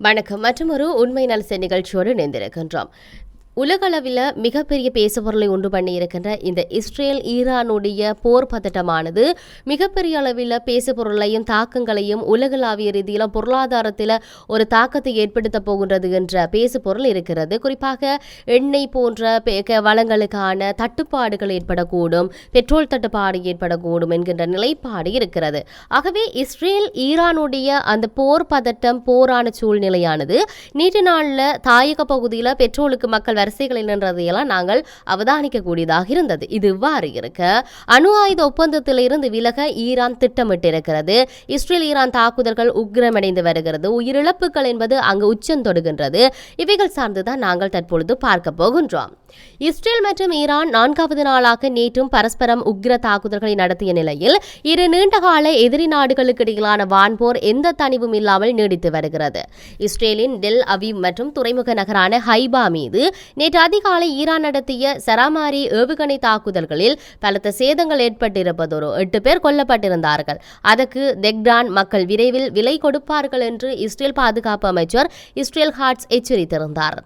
வணக்கம். மற்றும் ஒரு உண்மை நலசை நிகழ்ச்சியோடு இணைந்திருக்கின்றோம். உலகளவில் மிகப்பெரிய பேசுபொருளை உண்டு பண்ணி இருக்கின்ற இந்த இஸ்ரேல் ஈரானுடைய போர் பதட்டமானது மிகப்பெரிய அளவில் பேசுபொருளையும் தாக்கங்களையும் உலகளாவிய ரீதியில் பொருளாதாரத்தில் ஒரு தாக்கத்தை ஏற்படுத்த போகின்றது என்ற பேசுபொருள் இருக்கிறது. குறிப்பாக எண்ணெய் போன்ற பே- க- வளங்களுக்கான தட்டுப்பாடுகள் ஏற்படக்கூடும் பெட்ரோல் தட்டுப்பாடு ஏற்படக்கூடும் என்கின்ற நிலைப்பாடு இருக்கிறது. ஆகவே இஸ்ரேல் ஈரானுடைய அந்த போர் பதட்டம் போரான சூழ்நிலையானது நீண்ட நாளில் தாயக பகுதியில் பெட்ரோலுக்கு மக்கள் வரிசைகளில் நின்றதையெல்லாம் நாங்கள் அவதானிக்கக்கூடியதாக இருந்தது. இது இவ்வாறு இருக்க அணு ஆயுத ஒப்பந்தத்தில் இருந்து விலக ஈரான் திட்டமிட்டிருக்கிறது. இஸ்ரேல் ஈரான் தாக்குதல்கள் உக்கிரமடைந்து வருகிறது. உயிரிழப்புகள் என்பது அங்கு உச்சம் தொடுகின்றது. இவைகள் சார்ந்துதான் நாங்கள் தற்பொழுது பார்க்க போகின்றோம். இஸ்ரேல் மற்றும் ஈரான் நான்காவது நாளாக நேற்றும் பரஸ்பரம் உக்ர தாக்குதல்களை நடத்திய நிலையில் இரு நீண்டகால எதிரி நாடுகளுக்கு இடையிலான வான்போர் எந்த தனிவும் இல்லாமல் நீடித்து வருகிறது. இஸ்ரேலின் டெல் அவீவ் மற்றும் துறைமுக நகரான ஹைபா மீது நேற்று அதிகாலை ஈரான் நடத்திய சராமாரி ஏவுகணை தாக்குதல்களில் பலத்த சேதங்கள் ஏற்பட்டிருப்பதோடு எட்டு பேர் கொல்லப்பட்டிருந்தார்கள். அதற்கு தெக்டான் மக்கள் விரைவில் விலை கொடுப்பார்கள் என்று இஸ்ரேல் பாதுகாப்பு அமைச்சர் இஸ்ரேல் ஹார்ட்ஸ் எச்சரித்திருந்தார்.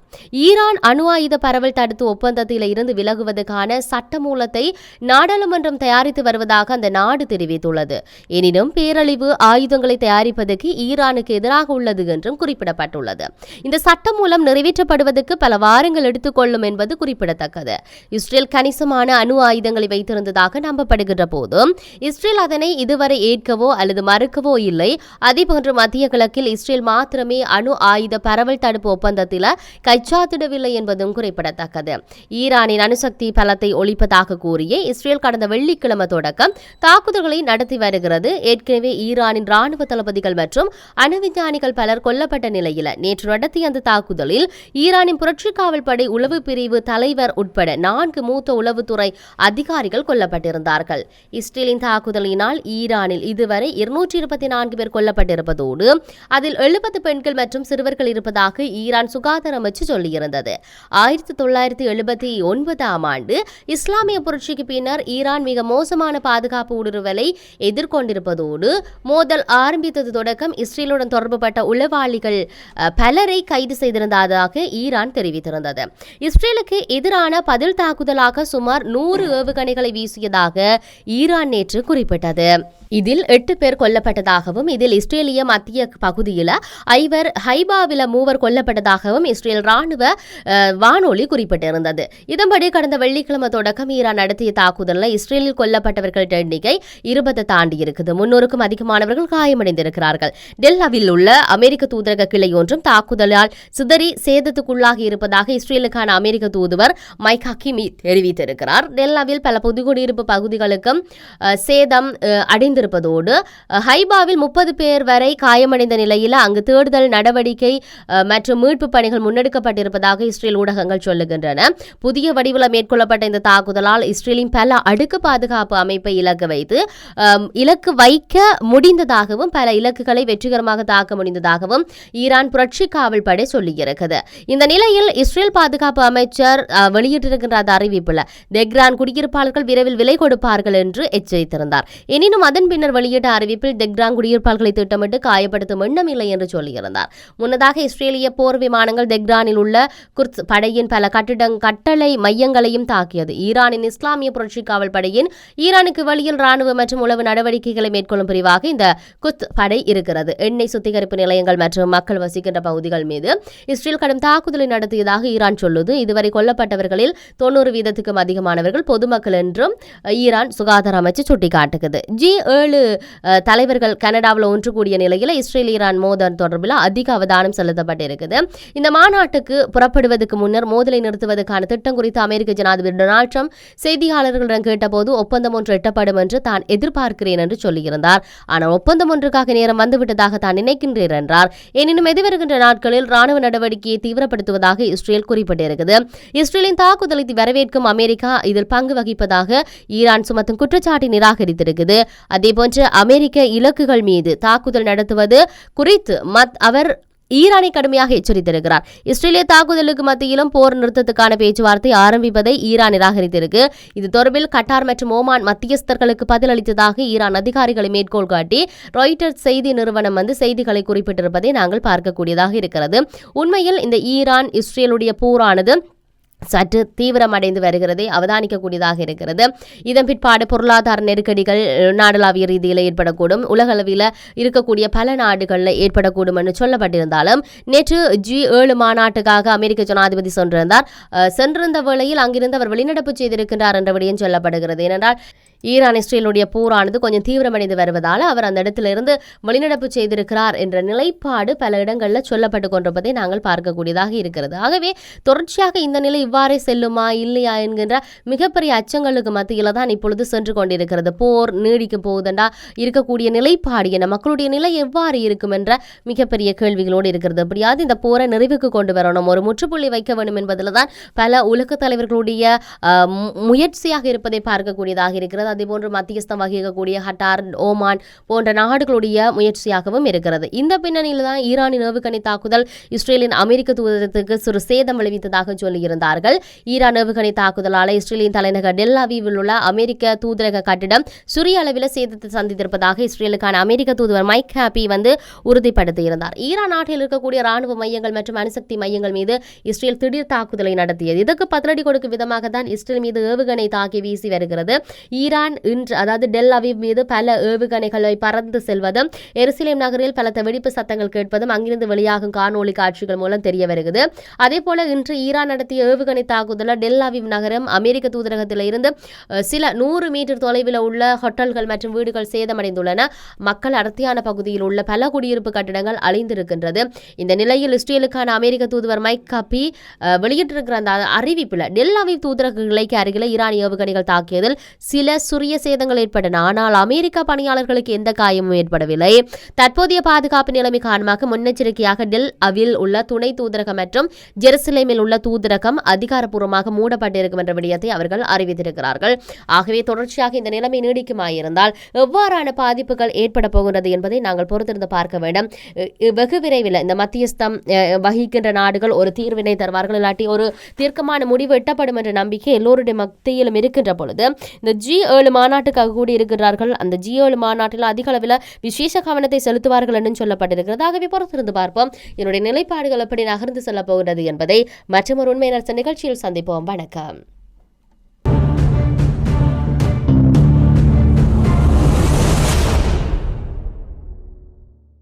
ஈரான் அணு ஆயுத பரவல் தடுத்து ஒப்பந்தத்தில் இருந்து விலகுவதற்கான சட்டமூலத்தை நாடாளுமன்றம் தயாரித்து வருவதாக அந்த நாடு தெரிவித்துள்ளது. எனினும் பேரழிவு ஆயுதங்களை தயாரிப்பதற்கு ஈரானுக்கு எதிராக உள்ளது என்றும் குறிப்பிடப்பட்டுள்ளது. இந்த சட்டமூலம் நிறைவேற்றப்படுவதற்கு பல வாரங்கள் எடுத்துக்கொள்ளும் என்பது குறிப்பிடத்தக்கது. இஸ்ரேல் கணிசமான அணு ஆயுதங்களை வைத்திருந்ததாக நம்பப்படுகின்ற போதும் இஸ்ரேல் அதனை இதுவரை ஏற்கவோ அல்லது மறுக்கவோ இல்லை. அதேபோன்று மத்திய கிழக்கில் இஸ்ரேல் மாத்திரமே அணு ஆயுத பரவல் தடுப்பு ஒப்பந்தத்தில் கைச்சாத்திடவில்லை என்பதும் குறிப்பிடத்தக்கது. ஈரானின் அணுசக்தி பலத்தை ஒழிப்பதாக கூறிய இஸ்ரேல் கடந்த வெள்ளிக்கிழமை தொடக்கம் தாக்குதல்களை நடத்தி வருகிறது. ஏற்கனவே ஈரானின் ராணுவ தளபதிகள் மற்றும் அணு விஞ்ஞானிகள் பலர் கொல்லப்பட்ட நிலையில் நேற்று நடத்திய அந்த தாக்குதலில் ஈரானின் புரட்சி காவல் படை உளவு பிரிவு தலைவர் உட்பட நான்கு மூத்த உளவுத்துறை அதிகாரிகள் கொல்லப்பட்டிருந்தார்கள். இஸ்ரேலின் தாக்குதலினால் ஈரானில் இதுவரை இருநூற்றி இருபத்தி நான்கு பேர் கொல்லப்பட்டிருப்பதோடு அதில் எழுபது பெண்கள் மற்றும் சிறுவர்கள் இருப்பதாக ஈரான் சுகாதார அமைச்சு சொல்லியிருந்தது. ஆயிரத்தி தொள்ளாயிரத்தி எழுபத்தி ஒன்பதாம் ஆண்டு இஸ்லாமிய புரட்சிக்கு பின்னர் ஈரான் மிக மோசமான பாதுகாப்பு ஊடுருவலை எதிர்கொண்டிருப்பதோடு மோதல் ஆரம்பித்தது தொடக்கம் இஸ்ரேலுடன் தொடர்புபட்ட உளவாளிகள் பலரை கைது செய்திருந்ததாக ஈரான் தெரிவித்திருந்தது. இஸ்ரேலுக்கு எதிரான பதில் தாக்குதலாக சுமார் நூறு ஏவுகணைகளை வீசியதாக ஈரான் நேற்று குறிப்பிட்டது. இதில் எட்டு பேர் கொல்லப்பட்டதாகவும் இதில் இஸ்ரேலிய மத்திய பகுதியில் ஐவர் ஹைபாவில மூவர் கொல்லப்பட்டதாகவும் இஸ்ரேல் ராணுவ வானொலி குறிப்பிட்டிருந்தது. இதன்படி கடந்த வெள்ளிக்கிழமை தொடக்கம் ஈரான் நடத்திய தாக்குதலில் இஸ்ரேலில் கொல்லப்பட்டவர்கள் எண்ணிக்கை இருபது தாண்டி இருக்குது. முன்னூறுக்கும் அதிகமானவர்கள் காயமடைந்திருக்கிறார்கள். டெல்லாவில் உள்ள அமெரிக்க தூதரக கிளை ஒன்றும் தாக்குதலால் சிதறி சேதத்துக்குள்ளாகி இருப்பதாக இஸ்ரேல் இஸ்ரேலுக்கான அமெரிக்க தூதுவர் மைக் ஹக்கிமி தெரிவித்திருக்கிறார். டெல்லாவில் பல பொதுக்குடியிருப்பு பகுதிகளுக்கும் சேதம் அடைந்திருப்பதோடு ஹைபாவில் முப்பது பேர் வரை காயமடைந்த நிலையில் அங்கு தேடுதல் நடவடிக்கை மற்றும் மீட்பு பணிகள் முன்னெடுக்கப்பட்டிருப்பதாக இஸ்ரேல் ஊடகங்கள் சொல்லுகின்றன. புதிய வடிவில் மேற்கொள்ளப்பட்ட இந்த தாக்குதலால் இஸ்ரேலின் பல அடுக்கு பாதுகாப்பு அமைப்பை இலக்கு வைத்து இலக்கு வைக்க முடிந்ததாகவும் பல இலக்குகளை வெற்றிகரமாக தாக்க முடிந்ததாகவும் ஈரான் புரட்சி காவல் படை சொல்லியிருக்கிறது. இந்த நிலையில் இஸ்ரேல் பாதுகாப்பு பாதுகாப்பு அமைச்சர் வெளியிட்டிருக்கின்ற அந்த அறிவிப்பில் தெக்ரான் குடியிருப்பாளர்கள் விரைவில் விலை கொடுப்பார்கள் என்று எச்சரித்திருந்தார். எனினும் அதன் பின்னர் வெளியிட்ட அறிவிப்பில் தெக்ரான் குடியிருப்பாளர்களை திட்டமிட்டு காயப்படுத்தும் எண்ணம் இல்லை என்று சொல்லியிருந்தார். முன்னதாக இஸ்ரேலிய போர் விமானங்கள் தெக்ரானில் உள்ள குர்த் படையின் பல கட்டிடங் கட்டளை மையங்களையும் தாக்கியது. ஈரானின் இஸ்லாமிய புரட்சி காவல் படையின் ஈரானுக்கு வெளியில் ராணுவ மற்றும் உளவு நடவடிக்கைகளை மேற்கொள்ளும் பிரிவாக இந்த குத் படை இருக்கிறது. எண்ணெய் சுத்திகரிப்பு நிலையங்கள் மற்றும் மக்கள் வசிக்கின்ற பகுதிகள் மீது இஸ்ரேல் கடும் தாக்குதலை நடத்தியதாக ஈரான் சொல்லுது. இதுவரை கொல்லப்பட்டவர்களில் தொண்ணூறு வீதத்துக்கும் அதிகமானவர்கள் பொதுமக்கள் என்றும் ஈரான் சுகாதார அமைச்சு சுட்டிக்காட்டுகிறது ஜி ஏழு தலைவர்கள் கனடாவில் ஒன்று கூடிய நிலையில் இஸ்ரேல் ஈரான் மோதல் தொடர்பில் அதிக அவதானம் செலுத்தப்பட்டிருக்குது. இந்த மாநாட்டுக்கு புறப்படுவதற்கு முன்னர் மோதலை நிறுத்துவதற்கான திட்டம் குறித்து அமெரிக்க ஜனாதிபதி டொனால்ட் ட்ரம்ப் செய்தியாளர்களிடம் கேட்டபோது ஒப்பந்தம் ஒன்று எட்டப்படும் என்று தான் எதிர்பார்க்கிறேன் என்று சொல்லியிருந்தார். ஆனால் ஒப்பந்தம் ஒன்றுக்காக நேரம் வந்துவிட்டதாக தான் நினைக்கின்றேன் என்றார். எனினும் எதிர்வருகின்ற நாட்களில் ராணுவ நடவடிக்கையை தீவிரப்படுத்துவதாக இஸ்ரேல் குறிப்பிட்டிருக்கிறது இஸ்ரேலின் தாக்குதலை வரவேற்கும் அமெரிக்கா இதில் பங்கு வகிப்பதாக ஈரான் சுமத்தும் குற்றச்சாட்டை நிராகரித்திருக்குது. அதேபோன்று அமெரிக்க இலக்குகள் மீது தாக்குதல் நடத்துவது குறித்து மத் அவர் ஈரானை கடுமையாக எச்சரித்திருக்கிறார். இஸ்ரேலிய தாக்குதலுக்கு மத்தியிலும் போர் நிறுத்தத்துக்கான பேச்சுவார்த்தை ஆரம்பிப்பதை ஈரான் நிராகரித்திருக்கு. இது தொடர்பில் கட்டார் மற்றும் ஓமான் மத்தியஸ்தர்களுக்கு பதிலளித்ததாக ஈரான் அதிகாரிகளை மேற்கோள் காட்டி ராய்டர்ஸ் செய்தி நிறுவனம் வந்து செய்திகளை குறிப்பிட்டிருப்பதை நாங்கள் பார்க்கக்கூடியதாக இருக்கிறது. உண்மையில் இந்த ஈரான் இஸ்ரேலுடைய போரானது சற்று தீவிரமடைந்து வருகிறதை அவதானிக்கக்கூடியதாக இருக்கிறது. இதன் பிற்பாடு பொருளாதார நெருக்கடிகள் நாடளாவிய ரீதியில் ஏற்படக்கூடும். உலகளவில் இருக்கக்கூடிய பல நாடுகளில் ஏற்படக்கூடும் என்று சொல்லப்பட்டிருந்தாலும் நேற்று ஜி ஏழு மாநாட்டுக்காக அமெரிக்க ஜனாதிபதி சென்றிருந்தார். சென்றிருந்த வேளையில் அங்கிருந்து அவர் வெளிநடப்பு செய்திருக்கின்றார் என்ற விடயம் சொல்லப்படுகிறது. ஏனென்றால் ஈரான் இஸ்ரேலுடைய போரானது கொஞ்சம் தீவிரமடைந்து வருவதால் அவர் அந்த இடத்திலிருந்து வெளிநடப்பு செய்திருக்கிறார் என்ற நிலைப்பாடு பல இடங்களில் சொல்லப்பட்டு கொண்டிருப்பதை நாங்கள் பார்க்கக்கூடியதாக இருக்கிறது. ஆகவே தொடர்ச்சியாக இந்த நிலை இவ்வாறே செல்லுமா இல்லையா என்கின்ற மிகப்பெரிய அச்சங்களுக்கு மத்தியில் தான் இப்பொழுது சென்று கொண்டிருக்கிறது. போர் நீடிக்கும் போகுதுண்டா? இருக்கக்கூடிய நிலைப்பாடு என மக்களுடைய நிலை எவ்வாறு இருக்கும் என்ற மிகப்பெரிய கேள்விகளோடு இருக்கிறது. அப்படியாவது இந்த போரை நிறைவுக்கு கொண்டு வரணும். ஒரு முற்றுப்புள்ளி வைக்க வேண்டும் என்பதில் தான் பல உலக தலைவர்களுடைய முயற்சியாக இருப்பதை பார்க்கக்கூடியதாக இருக்கிறது. அதேபோன்று மத்தியஸ்தம் வகிக்கக்கூடிய ஹட்டார் ஓமான் போன்ற நாடுகளுடைய முயற்சியாகவும் இருக்கிறது. இந்த பின்னணியில் தான் ஈரானின் ஏவுகணை தாக்குதல் இஸ்ரேலின் அமெரிக்க தூதரத்துக்கு சிறு சேதம் விளைவித்ததாக சொல்லியிருந்தார்கள். ஈரான் ஏவுகணை தாக்குதலால் இஸ்ரேலின் தலைநகர் டெல்லாவிவில் உள்ள அமெரிக்க தூதரக கட்டிடம் சிறிய அளவில் சேதத்தை சந்தித்திருப்பதாக இஸ்ரேலுக்கான அமெரிக்க தூதுவர் மைக் ஹாப்பி வந்து உறுதிப்படுத்தியிருந்தார். ஈரான் நாட்டில் இருக்கக்கூடிய ராணுவ மையங்கள் மற்றும் அணுசக்தி மையங்கள் மீது இஸ்ரேல் திடீர் தாக்குதலை நடத்தியது. இதற்கு பதிலடி கொடுக்கும் விதமாக தான் இஸ்ரேல் மீது ஏவுகணை தாக்கி வீசி வருகிறது. ஈரான் ஈரான் இன்று அதாவது டெல் அவிவ் மீது பல ஏவுகணைகளை பறந்து செல்வதும் எருசலேம் நகரில் பலத்த வெடிப்பு சத்தங்கள் கேட்பதும் அங்கிருந்து வெளியாகும் காணொலி காட்சிகள் மூலம் தெரிய வருகிறது. அதே போல இன்று ஈரான் நடத்திய ஏவுகணை தாக்குதலில் டெல் அவிவ் நகரம் அமெரிக்க தூதரகத்தில் இருந்து சில நூறு மீட்டர் தொலைவில் உள்ள ஹோட்டல்கள் மற்றும் வீடுகள் சேதமடைந்துள்ளன. மக்கள் அடர்த்தியான பகுதியில் உள்ள பல குடியிருப்பு கட்டிடங்கள் அழிந்திருக்கின்றது. இந்த நிலையில் இஸ்ரேலுக்கான அமெரிக்க தூதுவர் மைக் கபி வெளியிட்டிருக்கிற அந்த அறிவிப்பில் டெல் அவிவ் தூதரக கிளைக்கு அருகில் ஈரானிய ஏவுகணைகள் தாக்கியதில் சில சுரிய சேதங்கள் ஏற்பட்டன. ஆனால் அமெரிக்க பணியாளர்களுக்கு எந்த காயமும் ஏற்படவில்லை. தற்போதைய பாதுகாப்பு நிலைமை காரணமாக முன்னெச்சரிக்கையாக டெல் அவில் உள்ள துணை தூதரகம் மற்றும் ஜெருசலேமில் உள்ள தூதரகம் அதிகாரப்பூர்வமாக மூடப்பட்டிருக்கும் என்ற விடயத்தை அவர்கள் அறிவித்திருக்கிறார்கள். ஆகவே தொடர்ச்சியாக இந்த நிலைமை நீடிக்குமாயிருந்தால் எவ்வாறான பாதிப்புகள் ஏற்பட போகின்றது என்பதை நாங்கள் பொறுத்திருந்து பார்க்க வேண்டும். வெகு விரைவில் இந்த மத்தியஸ்தம் வகிக்கின்ற நாடுகள் ஒரு தீர்வினை தருவார்கள். இல்லாட்டி ஒரு தீர்க்கமான முடிவு எட்டப்படும் என்ற நம்பிக்கை எல்லோருடைய மத்தியிலும் இருக்கின்ற பொழுது இந்த ஜி ஏழு மாநாட்டுக்காக கூடி இருக்கிறார்கள் அந்த ஜி ஏழு மாநாட்டில் அதிக அளவில் விசேஷ கவனத்தை செலுத்துவார்கள் என்று சொல்லப்பட்டிருக்கிறது. ஆகவே பொறுத்திருந்து பார்ப்போம். என்னுடைய நிலைப்பாடுகள் எப்படி நகர்ந்து செல்லப் போகிறது என்பதை மற்றொரு உண்மையினர் நிகழ்ச்சியில் சந்திப்போம். வணக்கம்.